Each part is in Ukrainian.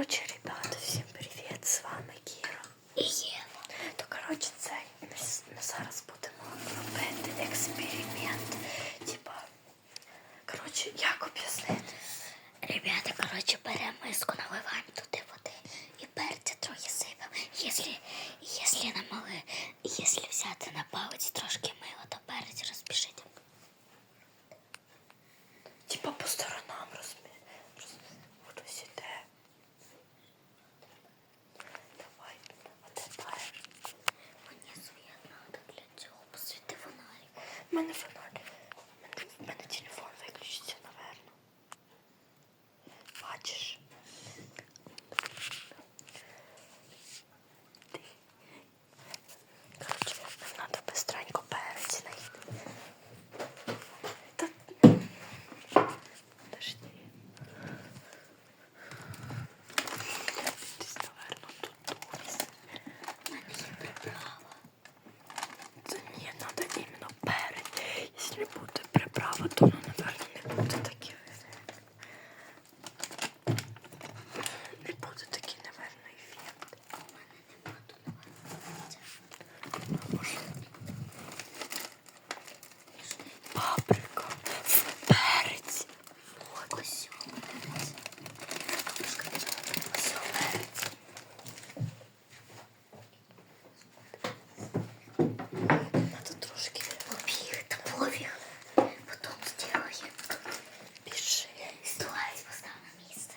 Коротше, ребята, всім привіт! З вами Кіра. І Єва. То коротше, це ми, зараз будемо робити експеримент. Типа, коротше, як об'яснити? Ребята, коротше, беремо миску, наливаємо туди води і перця трохи сипемо. Якщо, якщо намали, якщо взяти на палець трошки мила, то перець розпішити. Типа по сторонам розмі. Роз... Хтось іде. Давай, а тепер. Мені своє надо для цього посвіти фонарик. У мене фонарик. У мене, в мене телефон виключиться, напевно. Бачиш? Ти. Коротше, нам треба бистренько перець знайти. Та... Подожди. Десь, напевно, тут десь. У мене є приправа. Це ні, надо іменно перець. Якщо буде приправа, то воно, напевно, не буде таке. Не буде такий, напевно, ефект. У мене нема тут навалиться. Може. Паприка. Перець. Ось сьо перець. Ось сьо перець. Надо трошки Побіг та побіг. Потім зробимо. більше. Стілець постав на місце.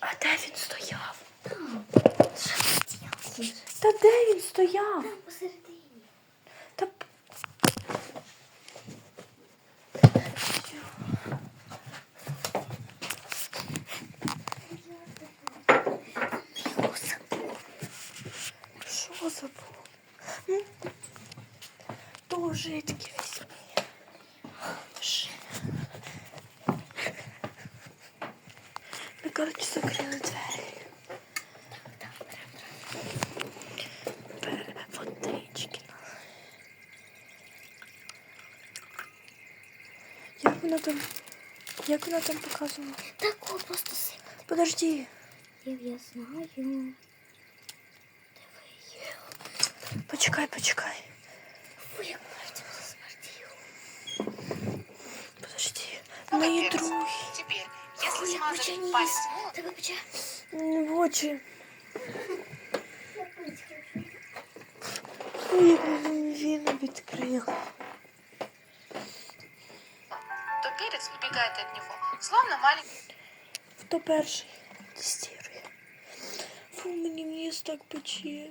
А де він стояв? Там. Що ти робиш? Та де він стояв? Там посередині. Та... Його забув. Що забув? М? Тоже таки візьми. Ж. Ми, там? Як вона там показувала? Так, о, просто сипати. Подожди. Я, я знаю. Де ви є? Почекай, почекай. Фу, як перцем засмертів. Подожди. Мої Молодец. другі. Теперь, если Фу, як смазать печеніс. палец молотом, Тебе пече. Не в очі. Ой, як мені він відкрив. перец убегает от него, словно маленький. Хто перший? Тестирує. Фу, мені ніс так пече.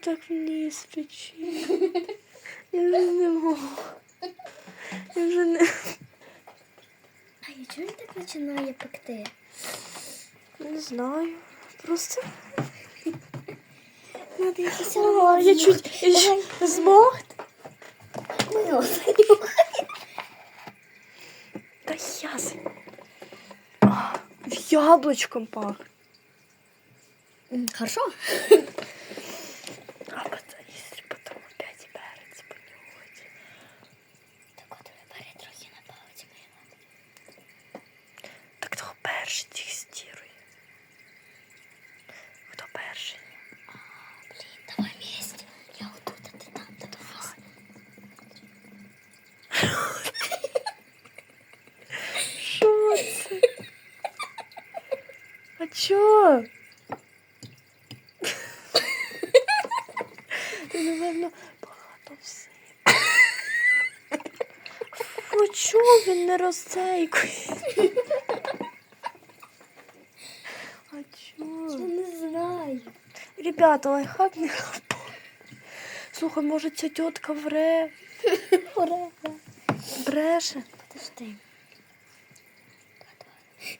Так вниз пече. Я вже не можу. Я вже не. А я чого так починає пекти? Не знаю. Просто. Надо якийсь О, я чуть Давай. змог. Та яс. Яблочком пахне. Хорошо. А потом, если потом опять перець понюхать. Так от вибери трохи на палець мило. Так хто перший тестирує? Хто перший? Блін, давай вместе. Я отут, а ти там, та до вас. Що це? А чо? Ти, напевно, багато все. Фу, чого він не розцейкує? А чого? не знаю. Ребята, лайфхак не. Слухай, може ця тітка вре? Ура. Бреше? Подожди.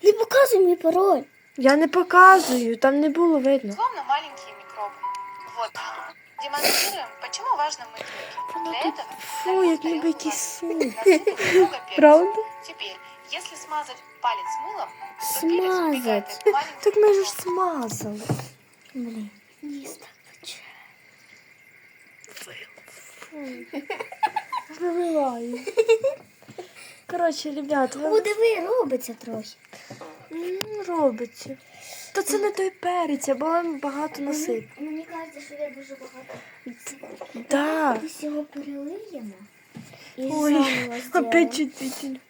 Не показуй мій пароль. Я не показую, там не було видно. Словно маленькие микробы. Вот. Демонстрируем, почему важно мыть руки. Вона Для тут этого фу, налить як ніби тарелку якийсь воды. суп. Насыпать немного перца. Правда? Теперь, если смазать палец мылом, то перец убегает Смазать. от маленьких Так ми ж кусочков. смазали. Блін, ніс так пече. Виливаю. Коротше, ребят, ви О, диви, робиться трохи. Робиться. То це не той перець, а було багато насип. Мені кажеться, що я дуже багато. Да. Ми його перелиємо. І Ой, опять чуть-чуть.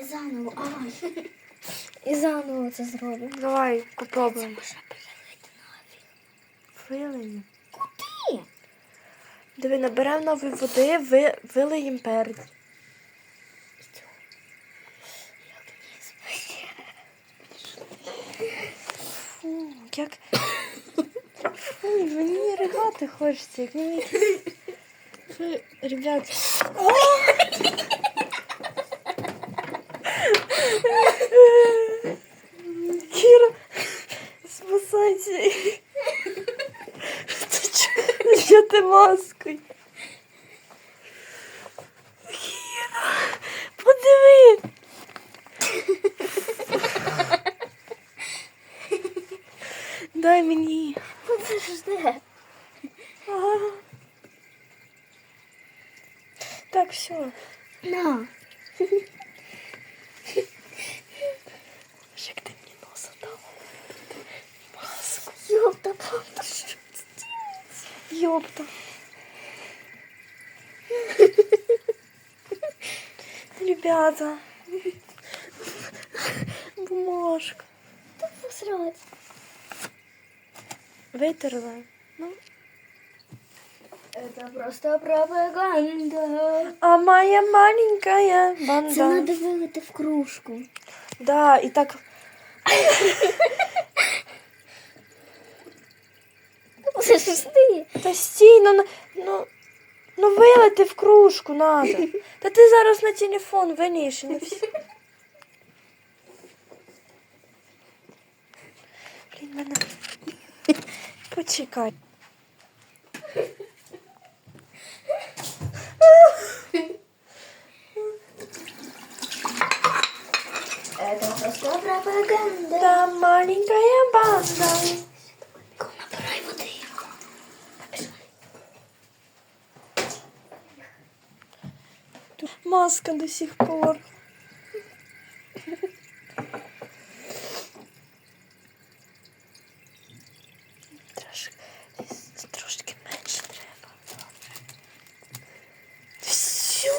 І заново. Ай. І заново це зробимо. Давай, попробуємо. Вилиємо. Диви, наберемо нової води, ви, вилиємо перець. Фу, як... Фу, мені ригати хочеться, як мені. Фу, Ребят. Кіра, спасайся. Ти ти маскою? Кіра, подиви. Дай мені. Подожди. Ага. Так, все. На. Як ти мені носа дав? Маску. Ёпта, правда. Ёпта. Ребята. Бумажка. Посрать. Витерла. Ну. Это просто пропаганда. А моя маленькая Це банда. треба вилити в кружку. Да, і так. Подожди. Та стій, ну, ну, ну вилити в кружку надо. Та ти зараз на телефон виніш. не всі. Блін, мене. Почекай. Маска до сих пор. Трошки, менше треба. Все.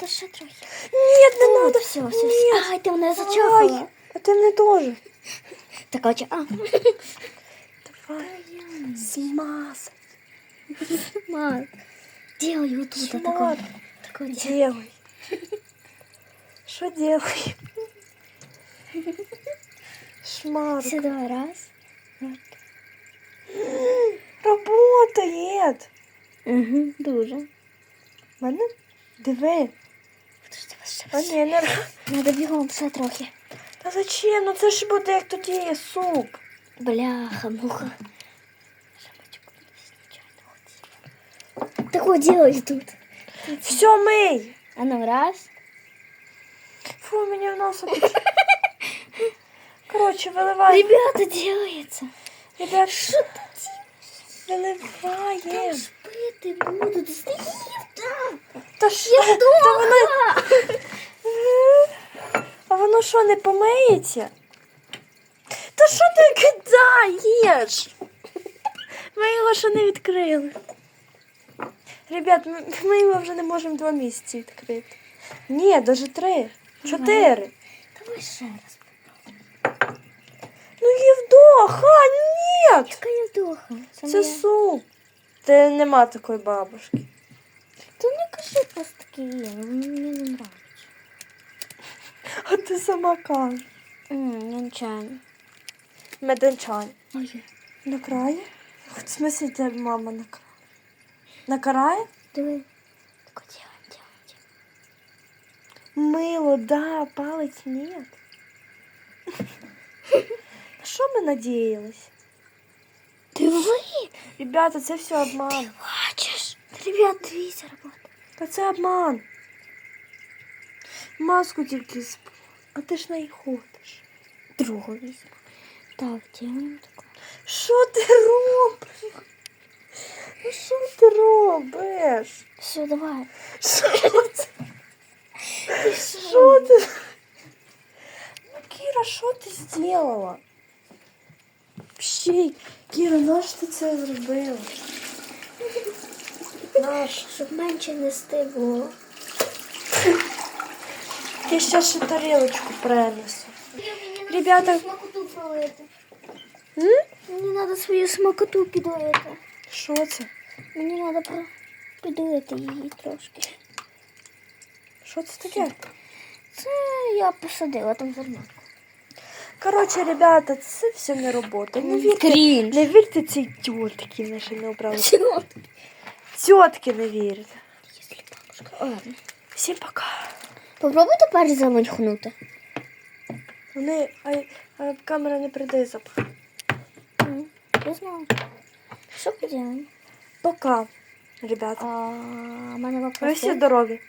Та ще трохи. Ні, не Ну, надо. все, все, Ні. все. Ай, ти мене зачахала. Ай, а ти мене теж. Так, отже, а. Давай. Смаз. Мам, делай вот тут, а такой. Шмат. Такой делай. Делай. Що делай? Шмар. Все, давай, раз. Работает. Угу, дуже. Мене? Диви. Подожди, ще А ні, не ра- Надо бігом ще трохи. Та зачем? Ну це ж буде як тоді є суп. Бляха, муха. Так вот делай тут. Все, мий. А ну раз. Фу, мені в нос. Коротше, виливай. Ребята, делается. Ребят, що ти Виливаєм. Пити будуть. Стоїв там. Та що? Та воно... А воно що, не помиється? Та що ти кидаєш? Ми його ще не відкрили. Ребят, ми, ми його вже не можемо два місяці відкрити. Ні, навіть три. Чотири. Давай ще раз. Ну Євдоха, ні! Яка я вдоха. Це суп. Ти нема такої бабушки. Ти не кажи просто такі є, мені не нравиться. А ти сама кажеш. Нечаянно. Меденчань. Ой, Накрає? В смысле тебе мама накрає? Накарає? диви. Так от делаем, делаем, Мило, делаем. да, палець нет. На ми надіялись? Диви, Ребята, це все обман. Бачиш? Ребят, дивіться робота. Та це обман. Маску тільки сп... А ти ж не ходиш. Другу візьму. Так, делаємо таку. Що ти робиш? Ну що ти робиш? Все, давай. Що це? Що ти? Ну, Кіра, що ти зробила? Вообще, Кіра, наш ти це зробила? Наш. Щоб менше нести було. Я ще ще тарілочку принесу. Ребята- смакоту пролити. М? Мені треба свою смакоту підлити. Що це? Мені треба про... підлити її трошки. Що це таке? Це я посадила там зерно. Коротше, ребята, це все не робота. Не вірте, Крінж. не вірте цій тітки, наші не обрали. Чого? Тітки не вірте. Ладно. Всім пока. Попробуй тепер заманьхнути. Вони, а, а камера не придає запах. Я знаю. Що поділимо? Пока, ребята. А, Ви вопрос. всі є. здорові.